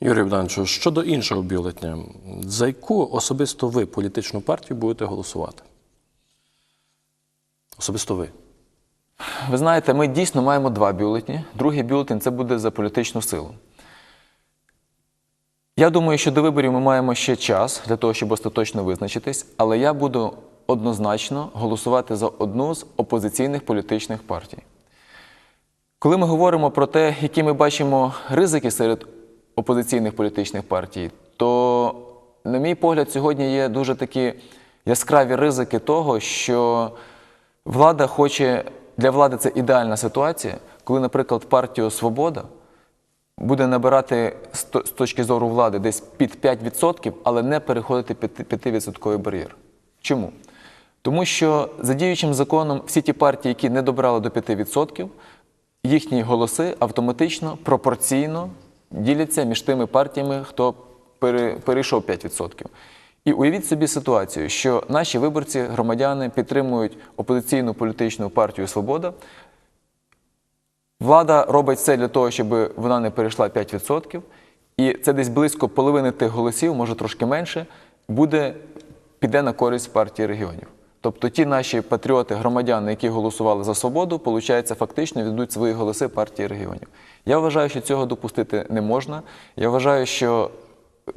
Юрій Богдановичу, щодо іншого бюлетня, за яку особисто ви політичну партію будете голосувати? Особисто ви. Ви знаєте, ми дійсно маємо два бюлетні. Другий бюлетень це буде за політичну силу. Я думаю, що до виборів ми маємо ще час для того, щоб остаточно визначитись, але я буду однозначно голосувати за одну з опозиційних політичних партій. Коли ми говоримо про те, які ми бачимо ризики серед опозиційних політичних партій, то, на мій погляд, сьогодні є дуже такі яскраві ризики того, що влада хоче для влади це ідеальна ситуація, коли, наприклад, партію Свобода буде набирати з точки зору влади десь під 5%, але не переходити 5% бар'єр. Чому? Тому що за діючим законом всі ті партії, які не добрали до 5%, їхні голоси автоматично пропорційно діляться між тими партіями, хто перейшов 5%. І уявіть собі ситуацію, що наші виборці, громадяни підтримують опозиційну політичну партію Свобода. Влада робить все для того, щоб вона не перейшла 5%, і це десь близько половини тих голосів, може трошки менше, буде, піде на користь партії регіонів. Тобто ті наші патріоти, громадяни, які голосували за свободу, получається, фактично віддадуть свої голоси партії регіонів. Я вважаю, що цього допустити не можна. Я вважаю, що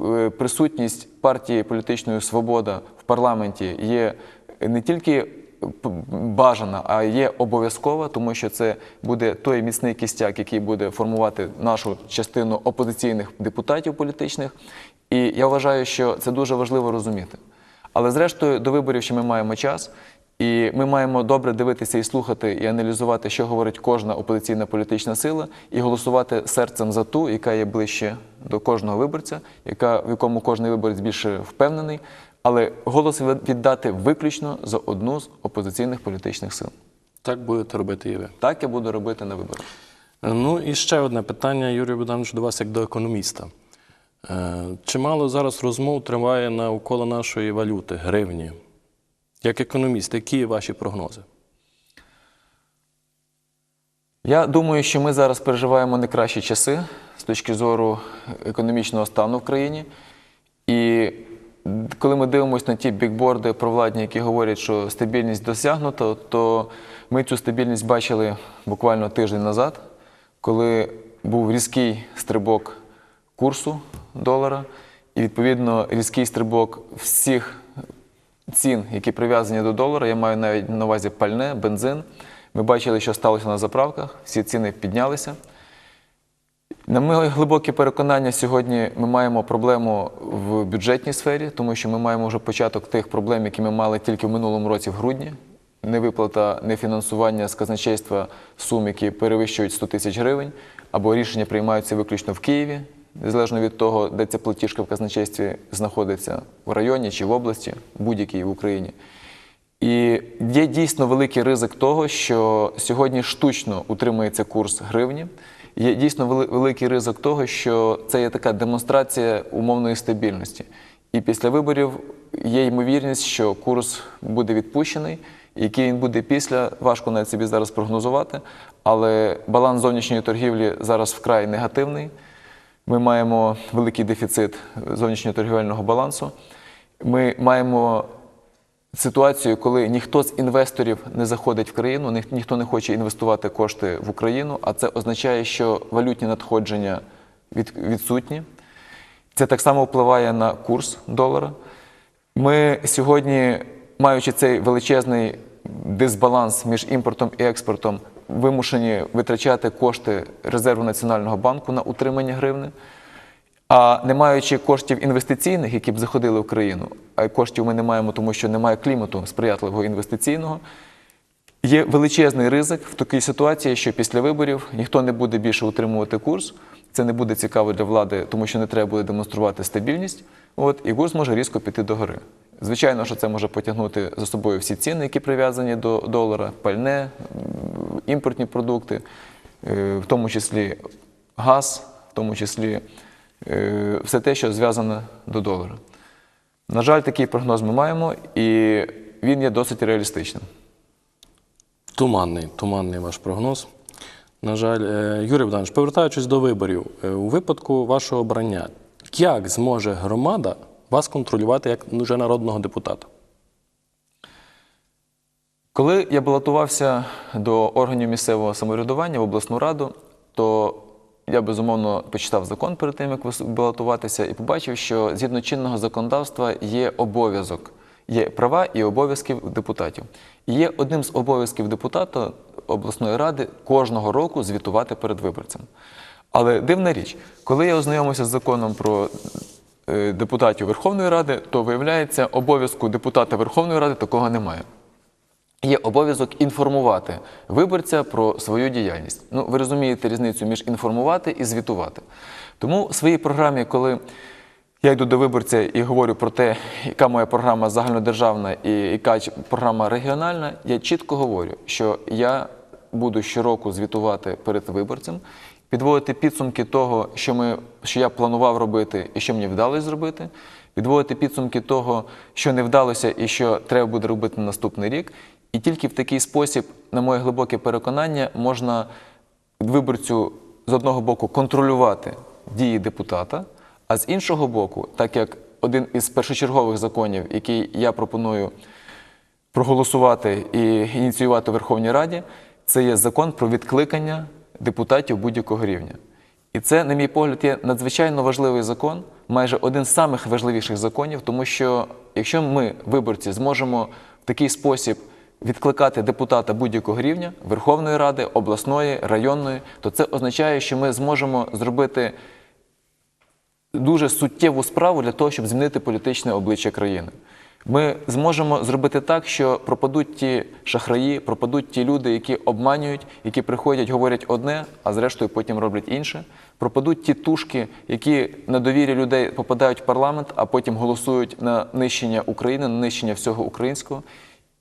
е, присутність партії політичної свобода в парламенті є не тільки бажана, а є обов'язкова, тому що це буде той міцний кістяк, який буде формувати нашу частину опозиційних депутатів політичних. І я вважаю, що це дуже важливо розуміти. Але зрештою, до виборів ще ми маємо час, і ми маємо добре дивитися і слухати, і аналізувати, що говорить кожна опозиційна політична сила, і голосувати серцем за ту, яка є ближче до кожного виборця, яка, в якому кожен виборець більше впевнений, але голос віддати виключно за одну з опозиційних політичних сил. Так будете робити і ви. Так я буду робити на виборах. Ну і ще одне питання, Юрій Богданович, до вас як до економіста. Е, Чимало зараз розмов триває навколо нашої валюти, гривні. Як економіст, які ваші прогнози? Я думаю, що ми зараз переживаємо не кращі часи з точки зору економічного стану в країні. І коли ми дивимося на ті бікборди провладні, які говорять, що стабільність досягнута, то ми цю стабільність бачили буквально тиждень назад, коли був різкий стрибок курсу долара, і відповідно різкий стрибок всіх цін, які прив'язані до долара, я маю навіть на увазі пальне, бензин. Ми бачили, що сталося на заправках, всі ціни піднялися. На моє глибоке переконання, сьогодні ми маємо проблему в бюджетній сфері, тому що ми маємо вже початок тих проблем, які ми мали тільки в минулому році в грудні. Невиплата, нефінансування з казначейства сум, які перевищують 100 тисяч гривень, або рішення приймаються виключно в Києві, незалежно від того, де ця платіжка в казначействі знаходиться в районі чи в області, будь-якій в Україні. І є дійсно великий ризик того, що сьогодні штучно утримується курс гривні. Є дійсно великий ризик того, що це є така демонстрація умовної стабільності. І після виборів є ймовірність, що курс буде відпущений. Який він буде після, важко навіть собі зараз прогнозувати. Але баланс зовнішньої торгівлі зараз вкрай негативний. Ми маємо великий дефіцит зовнішнього торгівельного балансу. Ми маємо ситуацію, коли ніхто з інвесторів не заходить в країну, ніх- ніхто не хоче інвестувати кошти в Україну, а це означає, що валютні надходження від, відсутні. Це так само впливає на курс долара. Ми сьогодні, маючи цей величезний дисбаланс між імпортом і експортом, вимушені витрачати кошти резерву Національного банку на утримання гривни. А не маючи коштів інвестиційних, які б заходили в країну, а коштів ми не маємо, тому що немає клімату сприятливого інвестиційного. Є величезний ризик в такій ситуації, що після виборів ніхто не буде більше утримувати курс. Це не буде цікаво для влади, тому що не треба буде демонструвати стабільність. От, і курс може різко піти догори. Звичайно, що це може потягнути за собою всі ціни, які прив'язані до долара, пальне, імпортні продукти, е, в тому числі газ, в тому числі е, все те, що зв'язане до долара. На жаль, такий прогноз ми маємо, і він є досить реалістичним. Туманний, туманний ваш прогноз. На жаль, Е, Юрій Богданович, повертаючись до виборів, у випадку вашого обрання, як зможе громада вас контролювати як вже народного депутата? Коли я балотувався до органів місцевого самоврядування в обласну раду, то я безумовно почитав закон перед тим, як балотуватися, і побачив, що згідно чинного законодавства є обов'язок, є права і обов'язки депутатів. І є одним з обов'язків депутата обласної ради кожного року звітувати перед виборцем. Але дивна річ, коли я ознайомився з законом про е, депутатів Верховної Ради, то виявляється, обов'язку депутата Верховної Ради такого немає є обов'язок інформувати виборця про свою діяльність. Ну, ви розумієте різницю між інформувати і звітувати. Тому в своїй програмі, коли я йду до виборця і говорю про те, яка моя програма загальнодержавна і яка програма регіональна, я чітко говорю, що я буду щороку звітувати перед виборцем, підводити підсумки того, що, ми, що я планував робити і що мені вдалося зробити, підводити підсумки того, що не вдалося і що треба буде робити на наступний рік. І тільки в такий спосіб, на моє глибоке переконання, можна виборцю з одного боку контролювати дії депутата, а з іншого боку, так як один із першочергових законів, який я пропоную проголосувати і ініціювати в Верховній Раді, це є закон про відкликання депутатів будь-якого рівня. І це, на мій погляд, є надзвичайно важливий закон, майже один з самих важливіших законів, тому що якщо ми, виборці, зможемо в такий спосіб відкликати депутата будь-якого рівня Верховної Ради, обласної, районної, то це означає, що ми зможемо зробити дуже суттєву справу для того, щоб змінити політичне обличчя країни. Ми зможемо зробити так, що пропадуть ті шахраї, пропадуть ті люди, які обманюють, які приходять, говорять одне, а зрештою потім роблять інше. Пропадуть ті тушки, які на довірі людей попадають в парламент, а потім голосують на нищення України, на нищення всього українського.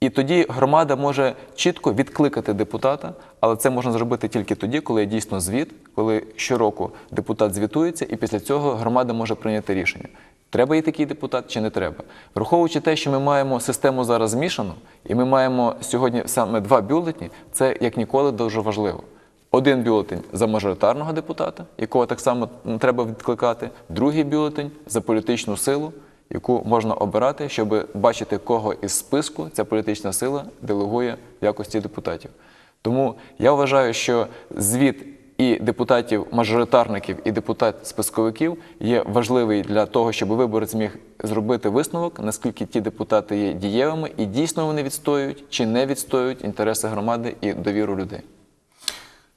І тоді громада може чітко відкликати депутата, але це можна зробити тільки тоді, коли є дійсно звіт, коли щороку депутат звітується, і після цього громада може прийняти рішення. Треба їй такий депутат чи не треба. Враховуючи те, що ми маємо систему зараз змішану, і ми маємо сьогодні саме два бюлетні, це як ніколи дуже важливо. Один бюлетень за мажоритарного депутата, якого так само треба відкликати, другий бюлетень за політичну силу, яку можна обирати, щоб бачити, кого із списку ця політична сила делегує в якості депутатів. Тому я вважаю, що звіт і депутатів-мажоритарників, і депутат-списковиків є важливий для того, щоб виборець міг зробити висновок, наскільки ті депутати є дієвими і дійсно вони відстоюють чи не відстоюють інтереси громади і довіру людей.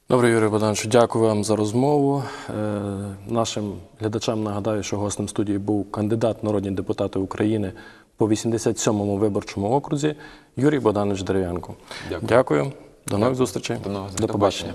Добре, Юрій Богданович, дякую вам за розмову. Е, нашим глядачам нагадаю, що гостем студії був кандидат народні депутати України по 87-му виборчому окрузі Юрій Богданович Дерев'янко. Дякую. Дякую. До нових зустрічей. До нових До побачення.